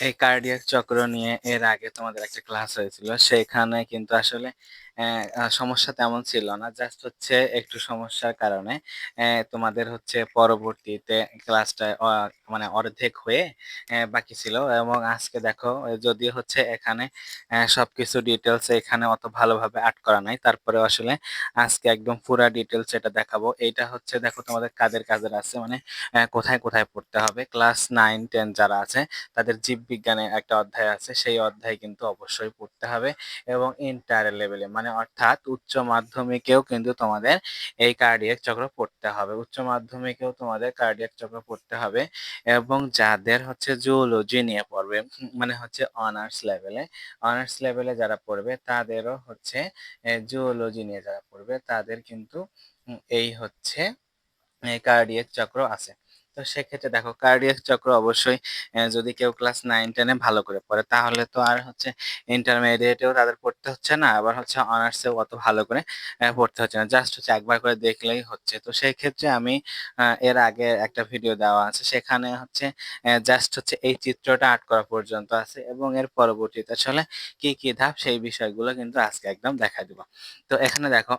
এই কার্ডিয়াক চক্র নিয়ে এর আগে তোমাদের একটা ক্লাস হয়েছিল সেখানে কিন্তু আসলে আহ, সমস্যা তেমন ছিল না। জাস্ট হচ্ছে একটু সমস্যার কারণে তোমাদের হচ্ছে পরবর্তীতে ক্লাসটা মানে অর্ধেক হয়ে বাকি ছিল। এবং আজকে দেখো যদিও হচ্ছে এখানে আহ, সবকিছু ডিটেলস এখানে অত ভালোভাবে আট করা নাই। তারপরে আসলে আজকে একদম পুরা ডিটেলস এটা দেখাবো। এইটা হচ্ছে দেখো তোমাদের কাদের কাদের আছে মানে কোথায় কোথায় পড়তে হবে। ক্লাস নাইন টেন যারা আছে তাদের জীববিজ্ঞানের একটা অধ্যায় আছে। সেই অধ্যায় কিন্তু অবশ্যই পড়তে হবে। এবং ইন্টার লেভেলে মানে অর্থাৎ উচ্চ মাধ্যমিকেও কিন্তু তোমাদের এই কার্ডিয়াক চক্র পড়তে হবে। উচ্চ মাধ্যমিকেও তোমাদের কার্ডিয়াক চক্র পড়তে হবে এবং যাদের হচ্ছে জুওলজি নিয়ে পড়বে মানে হচ্ছে অনার্স লেভেলে অনার্স লেভেলে যারা পড়বে তাদেরও হচ্ছে জুওলজি নিয়ে যারা পড়বে তাদের কিন্তু এই হচ্ছে কার্ডিয়াক চক্র আছে। তো সেক্ষেত্রে দেখো কার্ডিয়াক চক্র অবশ্যই যদি কেউ ক্লাস নাইন টেনে ভালো করে পড়ে, তাহলে তো আর হচ্ছে ইন্টারমিডিয়েটেও তাদের পড়তে হচ্ছে না, আবার হচ্ছে অনার্সেও অত ভালো করে পড়তে হচ্ছে না। জাস্ট হচ্ছে একবার করে দেখলেই হচ্ছে। তো সেই ক্ষেত্রে আমি এর আগে একটা ভিডিও দেওয়া আছে, সেখানে হচ্ছে জাস্ট হচ্ছে এই চিত্রটা আর্ট করা পর্যন্ত আছে এবং এর পরবর্তীতে আসলে কি কি ধাপ, সেই বিষয়গুলো কিন্তু আজকে একদম দেখা দিব। তো এখানে দেখো